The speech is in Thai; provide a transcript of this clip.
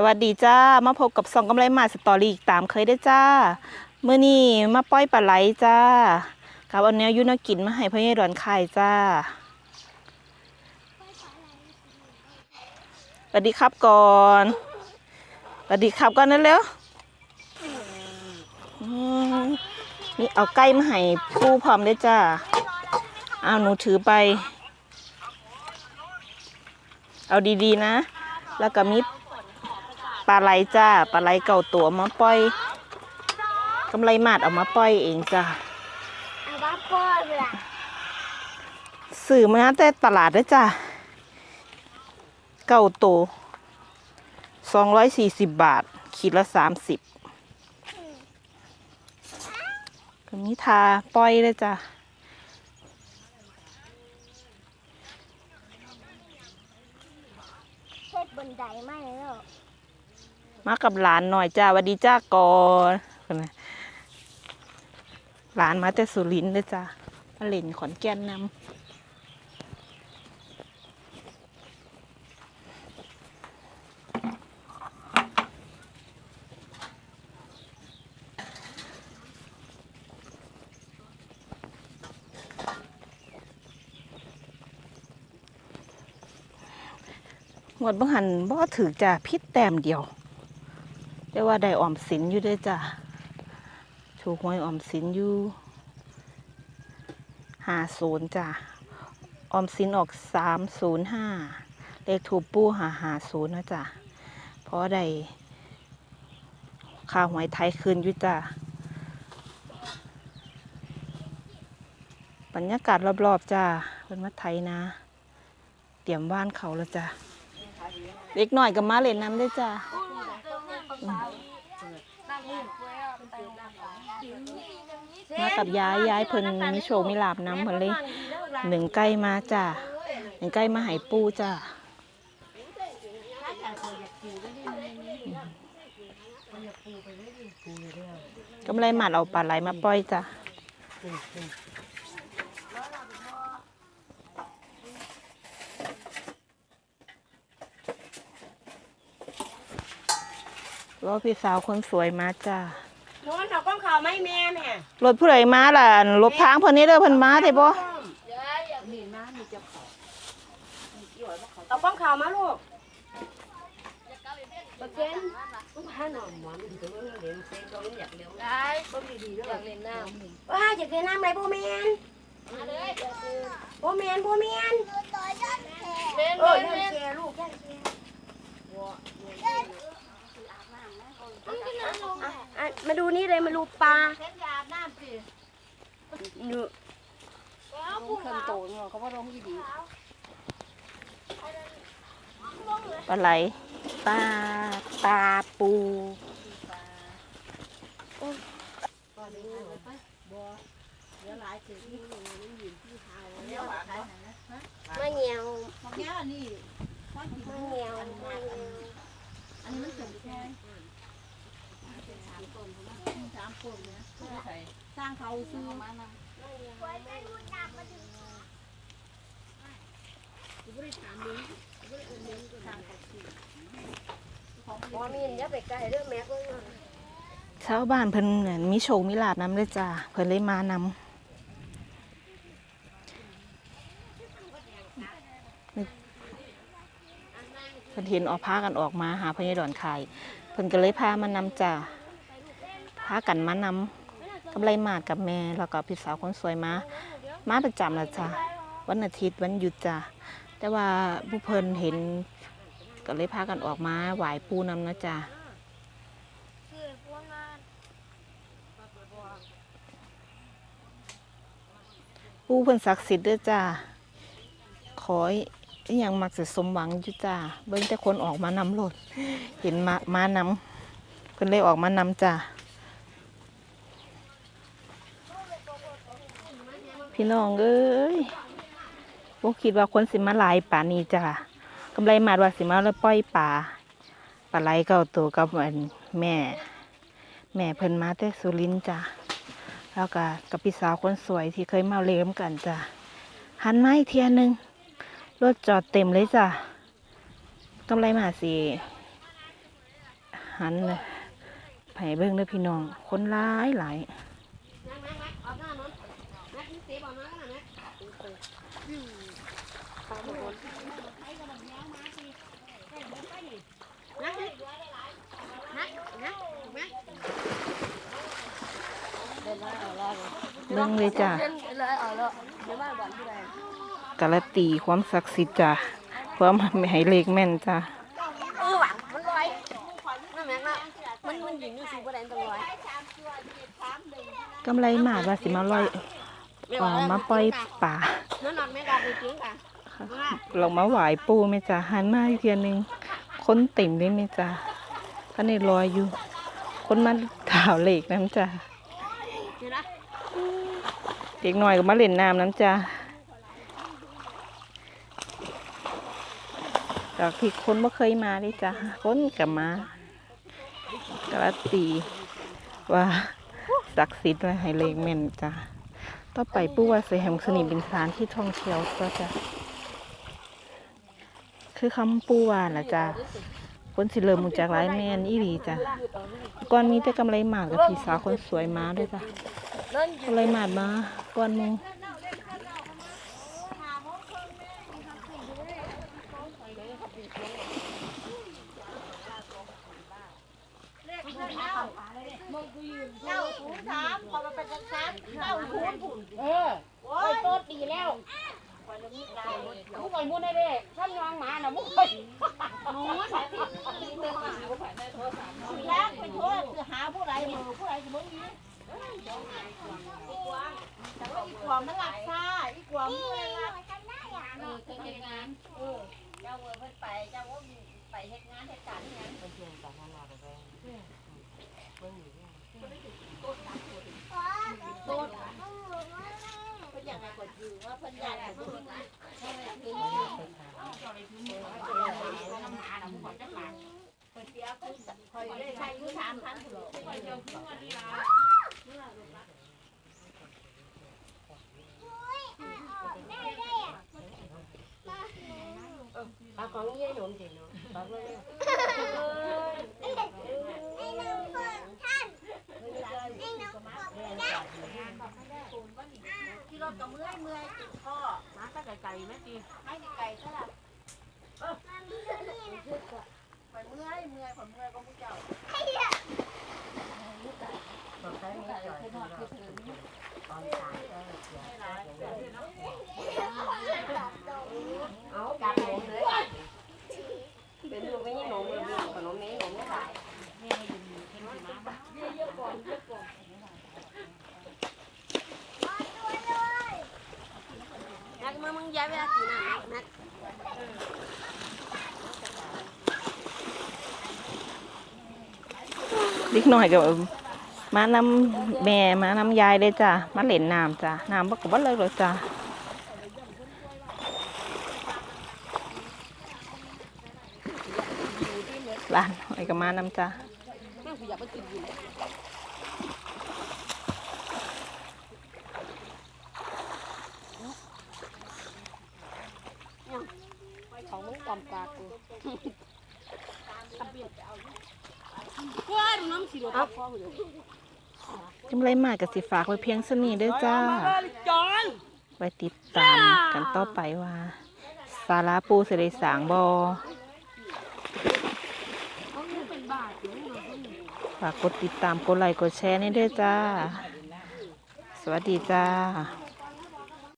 สวัสดีจ้า มาพบกับสองกำไรมาสตอรี่อีกตามเคยได้จ้าเมื่อนี้มาปล่อยปลาไหลจ้ากับเอาแนวยุนกินมาให้พ่อใหญ่ดอนไข่จ้าสวัสดีครับก่อนสวัสดีครับก่อนนั่นเร็วนี่เอาไก่มาให้ผู้พร้อมได้จ้าเอาหนูถือไป เอาดีๆนะ แล้วก็มี ปลาไหลจ้าปลาไหลเก่าตัวมาปล่อยกำไรมาดเอามาปล่อยเองจ้าเอาบ้าป้อนล่ะสื่อมาแต่ตลาดเด้อจ้าเก่าตัวสองร้อยสี่สิบบาทขีดละสามสิบก็มีทาปล่อยเลยจ้าเช็ดบนไดไม่แล้ว มากับหลานหน่อยจ้าวัสดีจ้าก่อนหลานมาแต่สุรินทร์เลยจ้ามาเล่นขอนแก่นนำหมดบังหันบ่ถือจ้าพิษแต้มเดียว แต่ว่าได้ออมสินอยู่ด้วยจ้ะถูกหวยออมสินอยู่ห้าศูนย์จ้ะออมสินออกสามศูนย์ห้าเลขถูกปู้หาหาศูนย์นะจ้ะเพราะได้ค่าวหวยไทยคืนอยู่จ้ะบรรยากาศรอบๆจ้ะเป็นมาไทยนะ เตรียมบ้านเขาแล้วจ้ะเล็กหน่อยกับมาเล่นน้ำได้จ้ะ มากับยายยายเพิ่นมีโชว์มีลาบน้ำเพิ่นเลยหนึ่งใกล้มาจ้ะหนึ่งใกล้มาใหายปูจ้ะกำไรหมัดเอาปลาไหลมาปล่อยจ้ะรอพี่สาวคนสวยมาจ้ะ โน้นเอา ก้องข่าวไม่แม่แม่รถผู้ใดมาล่ะลบทางเพิ่นนี้เด้อเพิ่นมาได้บ่เอาก้องข่าวมาลูกบักเกนลูกพาหน่อหมอนถึงเล่นเซ็งก็อยากเลี้ยวได้บ่มีดีอยากเล่นน้ำว้าอยากเล่นน้ำไรบ่แมนบ่แมนบ่แมนเออยันแชร์ลูกยันแชร์ อะมาดูนี่เลยมาดูปลาดูปลาไหลปลาตาปูมาเหนียวมาเหนียวมาเหนียวอันนี้มันถึงแค่ สามคนสามคนนะสร้างเขาซื้อมานำพอมีเนี้ยไปไกลเรื่องแม็กซ์เลยชาวบ้านเพิ่นเหมือนมีโชว์มีลาบน้ำเลยจ้าเพิ่นเลยมานำเพิ่นเห็นออกพากันออกมาหาพญาดอนไข่เพิ่นก็เลยพามานำจ้า พากันมานำกำไรมาดกับแม่แล้วก็พี่สาวคนสวยมา มาประจำละจ้าวันอาทิตย์วันหยุดจ้าแต่ว่าผู้เพิ่นเห็นก็เลยพากันออกมาไหวปูนำนะจ้าคือพวกงานปูเพิ่นศักดิ์สิทธิ์ด้อจ้าขออหยังมักจะสมหวังอยู่จ้าเบิ่งแต่คนออกมานำโลดเห็นมามานำเพิ่นเลยออกมานำจ้า พี่น้องเอ้ยบ่คิดว่าคนสิมาลายป่านี้จ้ากำไรมาดว่าสิมาแล้วปล่อยป่าปลาไหลเก่าตัวกับอันแม่ แม่เพิ่นมาแต่สุรินจ้าแล้วก็กับพี่สาวคนสวยที่เคยมาเลี้ยงกันจ้ะหันมาอีกเทียหนึงรถจอดเต็มเลยจ้ะกำไรมาสิหันเลยไผ่เบิ่งเด้อพี่น้อง คนหลายหลาย นักนักนักออกหน้านนนักนี่เสียบอกมากันนะ นักนักนักนักนักเบิ่งเลยจ้ะการันตีความศักดิ์สิทธิ์จ้ะความให้เลขแม่นจ้ะเออหวังมันลอยนั่นแม่นะมันมันยิงอยู่สูงกว่าแดนตรงลอยกำไรมาดว่าสิมาลอยมาปล่อยป่า นั่นนอนไม่กล้าไปจริงมาไหวายปูแม่จ้ะหันมาอีกเทียนึงคนเต็มเลยแม่จ้ะท่านในลอยอยู่คนมาถาวเหล็กน้ำจ้ะเด็กหน่อยก็มาเล่นน้ำน้ำจ้ะจากที่คนไม่เคยมาเลยจ้ะคนกับมากรันตีว่าศักดิ์สิทธิ์และให้เลขแม่นจ้ะ ต่อไปปูว่าเสแหงสนิมเป็นสานที่ท่องเที่ยวก็จะ คือคำปูว่าล่ะจ้ะคนสิเริ่มมูจากหลายแมนอีหลีจ้ะก่อนมีแต่กำไรหมากกับพี่สาวคนสวยมาด้วยจ้ะกำไรหมากมาก่อนมูก้าศูนย์สามพอมาเป็น สามเก้าศูนย์ผุนเออโอ้ยโตดดีแล้วมุกไปมุดได้เลยท่านยองหมาน่ะมุกไปหนูสาธิตแล้วไปโทษคือหาผู้ใดมือผู้ใดจะบ่มีแต่ว่าอีกวางมันหลักซ่าอีกวางมันเลยลักเออเคยเฮ็ดงานเออเจ้าเว้ยเพิ่นไปเจ้าว่าไปเฮ็ดงานเฮ็ดการงานเพิ่นต่งๆนานาไปเบิ่งโตดเพิ่นอยากให้กดอยู่ว่าเพิ่นอยากให้เพิ่นคอยได้ใช้อยู่สามพันพุ่นหรอปลาของเยี่ยหนุ่มสิเน รถก็เมื่อยเมื่อยติดข้อมาตะไก่ไก่แม่ตีไม่ไก่ซะล่ะคอยเมื่อยเมื่อยคอยเมื่อยก็มุ้เจ้า บอกใช้ไม่จ่อยตอนตายเอาจับหนมเลยเป็นลูกไม่ยิ่งหนมเลยขนมนี้หนมไม่ได้ นักมามึง ย้ายเวลากี่นาทีนักเล็กหน่อยกับมานำแม่มานำยายเลยจ้ะมาเล่นน้ำจ้ะน้ำบักกับบัเลยเลยจ้ะหลานหน่อยกับมานำจ้ะ นั่งขยับไปกินอยู่ของมึงตำปลากูว้าดูน้ำสีเหลืองพ่อกูอยู่จำไรมากกับสิฝากไว้เพียงสนี้เด้อจ้าจอนไว้ติดตามกันต่อไปว่า สาราปูเสได็จสางบอเขาเป็นบาทอยู่ฝากกดติดตามกดไลค์กดแชร์นี่ด้วยจ้า สวัสดีจ้า